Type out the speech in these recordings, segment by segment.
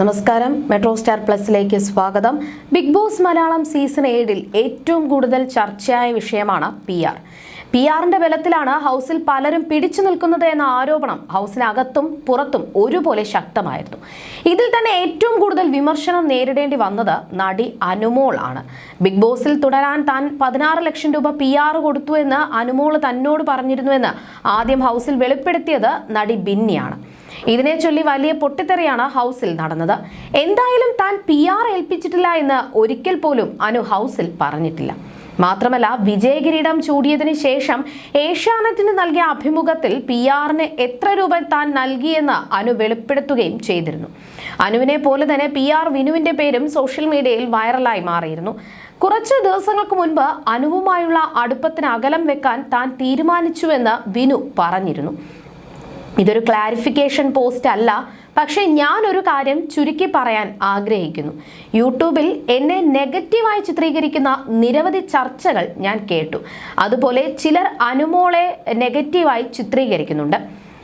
നമസ്കാരം. Metro star പ്ലസിലേക്ക് സ്വാഗതം. Big boss Malayalam season ഏഴിൽ ഏറ്റവും കൂടുതൽ ചർച്ചയായ വിഷയമാണ് പി ആർ. പി ആറിന്റെ ബലത്തിലാണ് ഹൗസിൽ പലരും പിടിച്ചു നിൽക്കുന്നത് എന്ന ആരോപണം ഹൗസിനകത്തും പുറത്തും ഒരുപോലെ ശക്തമായിരുന്നു. ഇതിൽ തന്നെ ഏറ്റവും കൂടുതൽ വിമർശനം നേരിടേണ്ടി വന്നത് നടി അനുമോൾ ആണ്. ബിഗ് ബോസിൽ തുടരാൻ താൻ പതിനാറ് ലക്ഷം രൂപ പി ആർ കൊടുത്തു എന്ന് അനുമോൾ തന്നോട് പറഞ്ഞിരുന്നുവെന്ന് ആദ്യം ഹൗസിൽ വെളിപ്പെടുത്തിയത് നടി ബിന്നിയാണ്. ഇതിനെ ചൊല്ലി വലിയ പൊട്ടിത്തെറിയാണ് ഹൗസിൽ നടന്നത്. എന്തായാലും താൻ പി ആർ ഏൽപ്പിച്ചിട്ടില്ല എന്ന് ഒരിക്കൽ പോലും അനു ഹൗസിൽ പറഞ്ഞിട്ടില്ല. മാത്രമല്ല വിജയകിരീടം ചൂടിയതിനു ശേഷം ഏഷ്യാനെറ്റിന് നൽകിയ അഭിമുഖത്തിൽ പി ആറിന് എത്ര രൂപ താൻ നൽകിയെന്ന് അനു വെളിപ്പെടുത്തുകയും ചെയ്തിരുന്നു. അനുവിനെ പോലെ തന്നെ പി ആർ വിനുവിന്റെ പേരും സോഷ്യൽ മീഡിയയിൽ വൈറലായി മാറിയിരുന്നു. കുറച്ച് ദിവസങ്ങൾക്ക് മുൻപ് അനുവുമായുള്ള അടുപ്പത്തിന് അകലം വെക്കാൻ താൻ തീരുമാനിച്ചുവെന്ന് വിനു പറഞ്ഞിരുന്നു. ഇതൊരു ക്ലാരിഫിക്കേഷൻ പോസ്റ്റ് അല്ല. പക്ഷേ ഞാൻ ഒരു കാര്യം ചുരുക്കി പറയാൻ ആഗ്രഹിക്കുന്നു. യൂട്യൂബിൽ എന്നെ നെഗറ്റീവായി ചിത്രീകരിക്കുന്ന നിരവധി ചർച്ചകൾ ഞാൻ കേട്ടു. അതുപോലെ ചിലർ അനുമോളെ നെഗറ്റീവായി ചിത്രീകരിക്കുന്നുണ്ട്.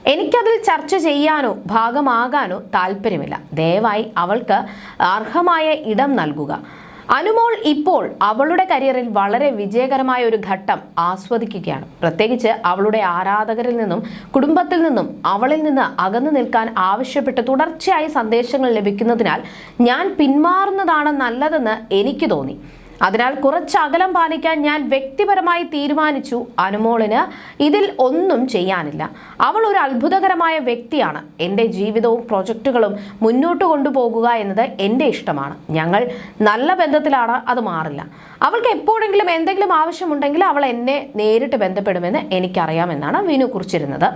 എനിക്കതിൽ ചർച്ച ചെയ്യാനോ ഭാഗമാകാനോ താല്പര്യമില്ല. ദയവായി അവൾക്ക് അർഹമായ ഇടം നൽകുക. അനുമോൾ ഇപ്പോൾ അവളുടെ കരിയറിൽ വളരെ വിജയകരമായ ഒരു ഘട്ടം ആസ്വദിക്കുകയാണ്. പ്രത്യേകിച്ച് അവളുടെ ആരാധകരിൽ നിന്നും കുടുംബത്തിൽ നിന്നും അവളിൽ നിന്ന് അകന്നു നിൽക്കാൻ ആവശ്യപ്പെട്ട് തുടർച്ചയായി സന്ദേശങ്ങൾ ലഭിക്കുന്നതിനാൽ ഞാൻ പിന്മാറുന്നതാണ് നല്ലതെന്ന് എനിക്ക് തോന്നി. അതിനാൽ കുറച്ച് അകലം പാലിക്കാൻ ഞാൻ വ്യക്തിപരമായി തീരുമാനിച്ചു അനുമോളിന്. ഇതിൽ ഒന്നും ചെയ്യാനില്ല. അവൾ ഒരു അത്ഭുതകരമായ വ്യക്തിയാണ്. എന്റെ ജീവിതവും പ്രൊജക്റ്റുകളും മുന്നോട്ട് കൊണ്ടുപോകുക എന്നത് എന്റെ ഇഷ്ടമാണ്. ഞങ്ങൾ നല്ല ബന്ധത്തിലാണ് അത് മാറില്ല. അവൾക്ക് എപ്പോഴെങ്കിലും എന്തെങ്കിലും ആവശ്യമുണ്ടെങ്കിൽ അവൾ എന്നെ നേരിട്ട് ബന്ധപ്പെടുമെന്ന് എനിക്കറിയാമെന്നാണ് വിനു കുറിച്ചിരുന്നത്.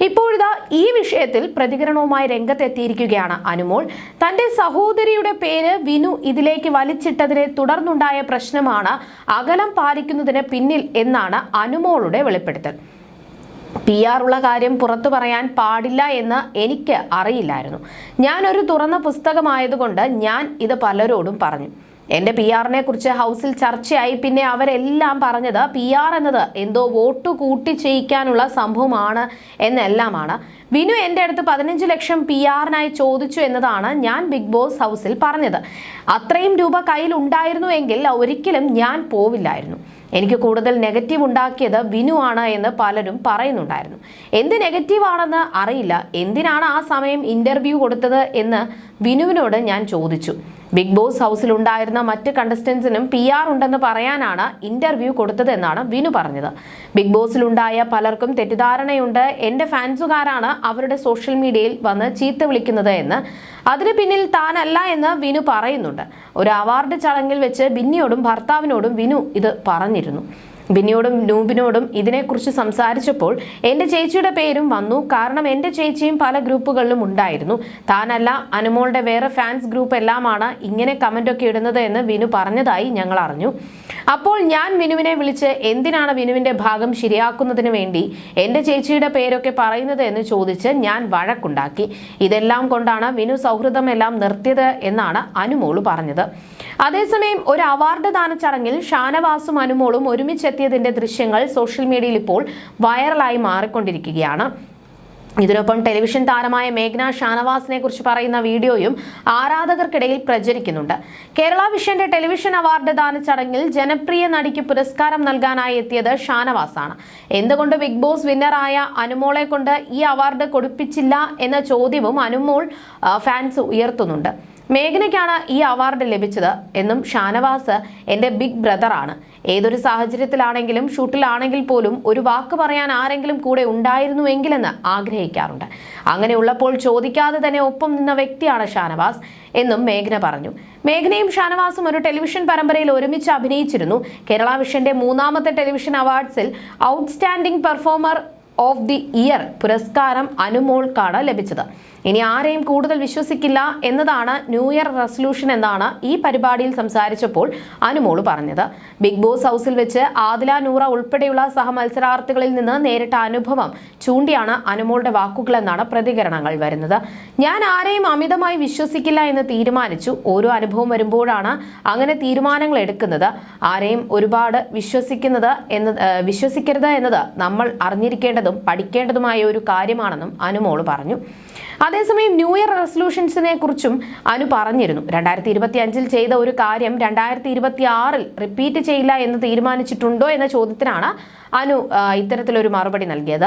ഇപ്പോഴിതാ ഈ വിഷയത്തിൽ പ്രതികരണവുമായി രംഗത്തെത്തിയിരിക്കുകയാണ് അനുമോൾ. തന്റെ സഹോദരിയുടെ പേര് വിനു ഇതിലേക്ക് വലിച്ചിട്ടതിനെ തുടർന്നുണ്ടായ പ്രശ്നമാണ്. അകലം പാലിക്കുന്നതിന് പിന്നിൽ എന്നാണ് അനുമോളുടെ വെളിപ്പെടുത്തൽ. പി ആർ ഉള്ള കാര്യം പുറത്തു പറയാൻ പാടില്ല എന്ന് എനിക്ക് അറിയില്ലായിരുന്നു. ഞാനൊരു തുറന്ന പുസ്തകമായതുകൊണ്ട് ഞാൻ ഇത് പലരോടും പറഞ്ഞു. എന്റെ പി ആറിനെ കുറിച്ച് ഹൗസിൽ ചർച്ചയായി. പിന്നെ അവരെല്ലാം പറഞ്ഞത് പി ആർ എന്നത് എന്തോ വോട്ട് കൂട്ടിച്ചയിക്കാനുള്ള സംഭവമാണ് എന്നെല്ലാമാണ്. വിനു എന്റെ അടുത്ത് പതിനഞ്ച് ലക്ഷം പി ആറിനായി ചോദിച്ചു എന്നതാണ് ഞാൻ ബിഗ് ബോസ് ഹൗസിൽ പറഞ്ഞത്. അത്രയും രൂപ കയ്യിൽ ഉണ്ടായിരുന്നുവെങ്കിൽ ഒരിക്കലും ഞാൻ പോവില്ലായിരുന്നു. എനിക്ക് കൂടുതൽ നെഗറ്റീവ് ഉണ്ടാക്കിയത് വിനു ആണ് എന്ന് പലരും പറയുന്നുണ്ടായിരുന്നു. എന്ത് നെഗറ്റീവ് ആണെന്ന് അറിയില്ല. എന്തിനാണ് ആ സമയം ഇന്റർവ്യൂ കൊടുത്തത് എന്ന് വിനുവിനോട് ഞാൻ ചോദിച്ചു. ബിഗ് ബോസ് ഹൗസിൽ ഉണ്ടായിരുന്ന മറ്റ് കണ്ടസ്റ്റൻസിനും പി ആർ ഉണ്ടെന്ന് പറയാനാണ് ഇന്റർവ്യൂ കൊടുത്തതെന്നാണ് വിനു പറഞ്ഞത്. ബിഗ് ബോസിലുണ്ടായ പലർക്കും തെറ്റിദ്ധാരണയുണ്ട്. എന്റെ ഫാൻസുകാരാണ് അവരുടെ സോഷ്യൽ മീഡിയയിൽ വന്ന് ചീത്ത വിളിക്കുന്നത് എന്ന്. അതിന് പിന്നിൽ താനല്ല എന്ന് വിനു പറയുന്നുണ്ട്. ഒരു അവാർഡ് ചടങ്ങിൽ വെച്ച് ബിന്നിയോടും ഭർത്താവിനോടും വിനു ഇത് പറഞ്ഞിരുന്നു. ബിന്നിയോടും നൂബിനോടും ഇതിനെക്കുറിച്ച് സംസാരിച്ചപ്പോൾ എന്റെ ചേച്ചിയുടെ പേരും വന്നു. കാരണം എന്റെ ചേച്ചിയും പല ഗ്രൂപ്പുകളിലും ഉണ്ടായിരുന്നു. താനല്ല അനുമോളുടെ വേറെ ഫാൻസ് ഗ്രൂപ്പ് എല്ലാമാണ് ഇങ്ങനെ കമന്റൊക്കെ ഇടുന്നത് എന്ന് വിനു പറഞ്ഞതായി ഞങ്ങൾ അറിഞ്ഞു. അപ്പോൾ ഞാൻ വിനുവിനെ വിളിച്ച് എന്തിനാണ് വിനുവിന്റെ ഭാഗം ശരിയാക്കുന്നതിന് വേണ്ടി എന്റെ ചേച്ചിയുടെ പേരൊക്കെ പറയുന്നത് എന്ന് ചോദിച്ച് ഞാൻ വഴക്കുണ്ടാക്കി. ഇതെല്ലാം കൊണ്ടാണ് വിനു സൗഹൃദം എല്ലാം നിർത്തിയത് എന്നാണ് അനുമോൾ പറഞ്ഞത്. അതേസമയം ഒരു അവാർഡ് ദാന ചടങ്ങിൽ ഷാനവാസും അനുമോളും ഒരുമിച്ചെത്തിയതിന്റെ ദൃശ്യങ്ങൾ സോഷ്യൽ മീഡിയയിൽ ഇപ്പോൾ വൈറലായി മാറിക്കൊണ്ടിരിക്കുകയാണ്. ഇതിനൊപ്പം ടെലിവിഷൻ താരമായ മേഘ്ന ഷാനവാസിനെ കുറിച്ച് പറയുന്ന വീഡിയോയും ആരാധകർക്കിടയിൽ പ്രചരിക്കുന്നുണ്ട്. കേരള വിഷന്റെ ടെലിവിഷൻ അവാർഡ് ദാന ചടങ്ങിൽ ജനപ്രിയ നടിക്ക് പുരസ്കാരം നൽകാനായി എത്തിയത് ഷാനവാസാണ്. എന്തുകൊണ്ട് ബിഗ് ബോസ് വിന്നറായ അനുമോളെ കൊണ്ട് ഈ അവാർഡ് കൊടുപ്പിച്ചില്ല എന്ന ചോദ്യവും അനുമോൾ ഫാൻസ് ഉയർത്തുന്നുണ്ട്. മേഘനയ്ക്കാണ് ഈ അവാർഡ് ലഭിച്ചത് എന്നും ഷാനവാസ് എന്റെ ബിഗ് ബ്രദറാണ്. ഏതൊരു സാഹചര്യത്തിലാണെങ്കിലും ഷൂട്ടിലാണെങ്കിൽ പോലും ഒരു വാക്ക് പറയാൻ ആരെങ്കിലും കൂടെ ഉണ്ടായിരുന്നുവെങ്കിലെന്ന് ആഗ്രഹിക്കാറുണ്ട്. അങ്ങനെയുള്ളപ്പോൾ ചോദിക്കാതെ തന്നെ ഒപ്പം നിന്ന വ്യക്തിയാണ് ഷാനവാസ് എന്നും മേഘന പറഞ്ഞു. മേഘനയും ഷാനവാസും ഒരു ടെലിവിഷൻ പരമ്പരയിൽ ഒരുമിച്ച് അഭിനയിച്ചിരുന്നു. കേരള വിഷന്റെ മൂന്നാമത്തെ television അവാർഡ്സിൽ outstanding performer of the year പുരസ്കാരം അനുമോൾക്കാണ് ലഭിച്ചത്. ഇനി ആരെയും കൂടുതൽ വിശ്വസിക്കില്ല എന്നതാണ് ന്യൂ ഇയർ റെസൊല്യൂഷൻ എന്നാണ് ഈ പരിപാടിയിൽ സംസാരിച്ചപ്പോൾ അനുമോൾ പറഞ്ഞത്. ബിഗ് ബോസ് ഹൗസിൽ വെച്ച് ആദില നൂറ ഉൾപ്പെടെയുള്ള സഹമത്സരാർത്ഥികളിൽ നിന്ന് നേരിട്ട അനുഭവം ചൂണ്ടിയാണ് അനുമോളുടെ വാക്കുകളെന്നാണ് പ്രതികരണങ്ങൾ വരുന്നത്. ഞാൻ ആരെയും അമിതമായി വിശ്വസിക്കില്ല എന്ന് തീരുമാനിച്ചു. ഓരോ അനുഭവം വരുമ്പോഴാണ് അങ്ങനെ തീരുമാനങ്ങൾ എടുക്കുന്നത്. ആരെയും ഒരുപാട് വിശ്വസിക്കുന്നത് എന്ന് വിശ്വസിക്കരുത് എന്നത് നമ്മൾ അറിഞ്ഞിരിക്കേണ്ടതും പഠിക്കേണ്ടതുമായ ഒരു കാര്യമാണെന്നും അനുമോൾ പറഞ്ഞു. അതേസമയം ന്യൂ ഇയർ റെസൊല്യൂഷൻസിനെ കുറിച്ചും അനു പറഞ്ഞിരുന്നു. രണ്ടായിരത്തി ഇരുപത്തി അഞ്ചിൽ ചെയ്ത ഒരു കാര്യം രണ്ടായിരത്തി ഇരുപത്തി ആറിൽ റിപ്പീറ്റ് ചെയ്യില്ല എന്ന് തീരുമാനിച്ചിട്ടുണ്ടോ എന്ന ചോദ്യത്തിനാണ് അനു ഇത്തരത്തിലൊരു മറുപടി നൽകിയത്.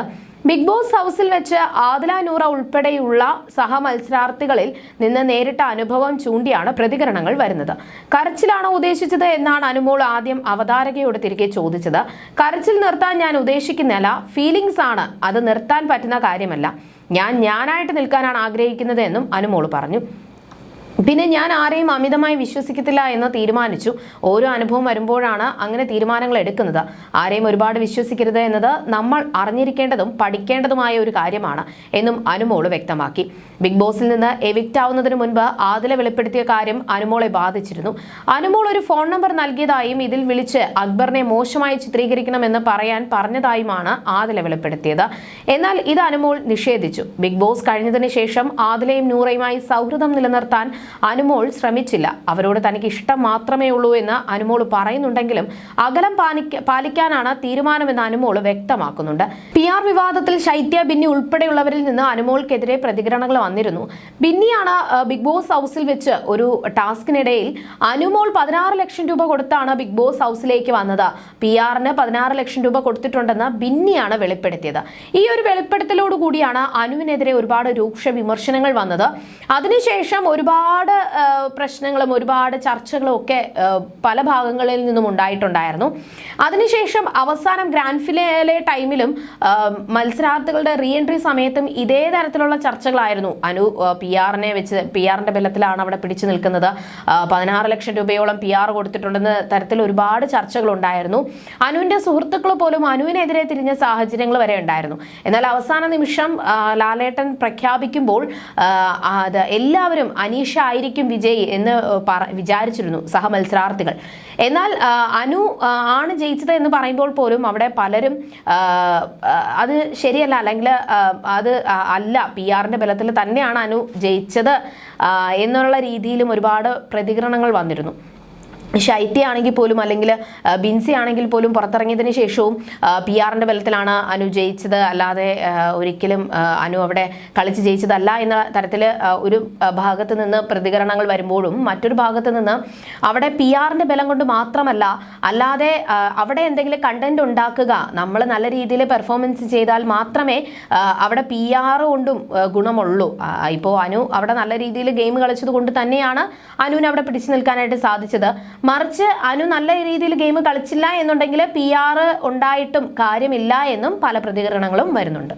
ബിഗ് ബോസ് ഹൗസിൽ വെച്ച് ആദില നൂറ ഉൾപ്പെടെയുള്ള സഹമത്സരാർത്ഥികളിൽ നിന്ന് നേരിട്ട അനുഭവം ചൂണ്ടിയാണ് പ്രതികരണങ്ങൾ വരുന്നത്. കരച്ചിലാണോ ഉദ്ദേശിച്ചത് എന്നാണ് അനുമോൾ ആദ്യം അവതാരകയോട് തിരികെ ചോദിച്ചത്. കരച്ചിൽ നിർത്താൻ ഞാൻ ഉദ്ദേശിക്കുന്നില്ല. ഫീലിംഗ്സ് ആണ്. അത് നിർത്താൻ പറ്റുന്ന കാര്യമല്ല. ഞാൻ ഞാനായിട്ട് നിൽക്കാനാണ് ആഗ്രഹിക്കുന്നത് എന്നും അനുമോൾ പറഞ്ഞു. പിന്നെ ഞാൻ ആരെയും അമിതമായി വിശ്വസിക്കത്തില്ല എന്ന് തീരുമാനിച്ചു. ഓരോ അനുഭവം വരുമ്പോഴാണ് അങ്ങനെ തീരുമാനങ്ങൾ എടുക്കുന്നത്. ആരെയും ഒരുപാട് വിശ്വസിക്കരുത് എന്നത് നമ്മൾ അറിഞ്ഞിരിക്കേണ്ടതും പഠിക്കേണ്ടതുമായ ഒരു കാര്യമാണ് എന്നും അനുമോൾ വ്യക്തമാക്കി. ബിഗ് ബോസിൽ നിന്ന് എവിക്റ്റ് ആവുന്നതിന് മുൻപ് ആദില വെളിപ്പെടുത്തിയ കാര്യം അനുമോളെ ബാധിച്ചിരുന്നു. അനുമോൾ ഒരു ഫോൺ നമ്പർ നൽകിയതായും ഇതിൽ വിളിച്ച് അക്ബറിനെ മോശമായി ചിത്രീകരിക്കണമെന്ന് പറയാൻ പറഞ്ഞതായുമാണ് ആദില വെളിപ്പെടുത്തിയത്. എന്നാൽ ഇത് അനുമോൾ നിഷേധിച്ചു. ബിഗ് ബോസ് കഴിഞ്ഞതിന് ശേഷം ആദിലയും നൂറയുമായി സൗഹൃദം നിലനിർത്താൻ അനുമോൾ ശ്രമിച്ചില്ല. അവരോട് തനിക്ക് ഇഷ്ടം മാത്രമേ ഉള്ളൂ എന്ന് അനുമോൾ പറയുന്നുണ്ടെങ്കിലും അകലം പാലിക്കാനാണ് തീരുമാനമെന്ന് അനുമോൾ വ്യക്തമാക്കുന്നുണ്ട്. പി ആർ വിവാദത്തിൽ ശൈത്യ ബിന്നി ഉൾപ്പെടെയുള്ളവരിൽ നിന്ന് അനുമോൾക്കെതിരെ പ്രതികരണങ്ങൾ വന്നിരുന്നു. ബിന്നിയാണ് ബിഗ് ബോസ് ഹൗസിൽ വെച്ച് ഒരു ടാസ്കിനിടയിൽ അനുമോൾ പതിനാറ് ലക്ഷം രൂപ കൊടുത്താണ് ബിഗ് ബോസ് ഹൗസിലേക്ക് വന്നത്. പി ആറിന് പതിനാറ് ലക്ഷം രൂപ കൊടുത്തിട്ടുണ്ടെന്ന് ബിന്നിയാണ് വെളിപ്പെടുത്തിയത്. ഈ ഒരു വെളിപ്പെടുത്തലോടുകൂടിയാണ് അനുവിനെതിരെ ഒരുപാട് രൂക്ഷ വിമർശനങ്ങൾ വന്നത്. അതിനുശേഷം ഒരുപാട് ആ, പ്രശ്നങ്ങളും ഒരുപാട് ചർച്ചകളും ഒക്കെ പല ഭാഗങ്ങളിൽ നിന്നും ഉണ്ടായിട്ടുണ്ടായിരുന്നു. അതിനുശേഷം അവസാനം ഗ്രാൻഡ് ഫിനാലെ ടൈമിലും മത്സരാർത്ഥികളുടെ റീ എൻട്രി സമയത്തും ഇതേ തരത്തിലുള്ള ചർച്ചകളായിരുന്നു. അനു പി ആറിനെ വെച്ച് പി ആറിന്റെ ബലത്തിലാണ് അവിടെ പിടിച്ചു നിൽക്കുന്നത്. പതിനാറ് ലക്ഷം രൂപയോളം പി ആർ കൊടുത്തിട്ടുണ്ടെന്ന തരത്തിൽ ഒരുപാട് ചർച്ചകൾ ഉണ്ടായിരുന്നു. അനുവിന്റെ സുഹൃത്തുക്കൾ പോലും അനുവിനെതിരെ തിരിഞ്ഞ സാഹചര്യങ്ങൾ വരെ ഉണ്ടായിരുന്നു. എന്നാൽ അവസാന നിമിഷം ലാലേട്ടൻ പ്രഖ്യാപിക്കുമ്പോൾ എല്ലാവരും അനീഷ ആയിരിക്കും വിജയ് എന്ന് വിചാരിച്ചിരുന്നു സഹമത്സരാർത്ഥികൾ എന്നാൽ അനു ആണ് ജയിച്ചത് എന്ന് പറയുമ്പോൾ പോലും അവിടെ പലരും അത് ശരിയല്ല അല്ലെങ്കിൽ അത് അല്ല പി ആറിന്റെ ബലത്തിൽ തന്നെയാണ് അനു ജയിച്ചത് എന്നുള്ള രീതിയിലും ഒരുപാട് പ്രതികരണങ്ങൾ വന്നിരുന്നു. ശൈത്യ ആണെങ്കിൽ പോലും അല്ലെങ്കിൽ ബിൻസി ആണെങ്കിൽ പോലും പുറത്തിറങ്ങിയതിന് ശേഷവും പി ആറിന്റെ ബലത്തിലാണ് അനു ജയിച്ചത്. അല്ലാതെ ഒരിക്കലും അനു അവിടെ കളിച്ച് ജയിച്ചതല്ല എന്ന തരത്തിൽ ഒരു ഭാഗത്ത് നിന്ന് പ്രതികരണങ്ങൾ വരുമ്പോഴും മറ്റൊരു ഭാഗത്ത് നിന്ന് അവിടെ പി ആറിന്റെ ബലം കൊണ്ട് മാത്രമല്ല അല്ലാതെ അവിടെ എന്തെങ്കിലും കണ്ടന്റ് ഉണ്ടാക്കുക നമ്മൾ നല്ല രീതിയിൽ പെർഫോമൻസ് ചെയ്താൽ മാത്രമേ അവിടെ പി ആർ കൊണ്ടും ഗുണമുള്ളൂ. ഇപ്പോൾ അനു അവിടെ നല്ല രീതിയിൽ ഗെയിം കളിച്ചത് കൊണ്ട് തന്നെയാണ് അനുവിനെ അവിടെ പിടിച്ചു നിൽക്കാനായിട്ട് സാധിച്ചത്. മറിച്ച് അനു നല്ല രീതിയിൽ ഗെയിം കളിച്ചില്ല എന്നുണ്ടെങ്കിൽ പി ആർ ഉണ്ടായിട്ടും കാര്യമില്ല എന്നും പല പ്രതികരണങ്ങളും വരുന്നുണ്ട്.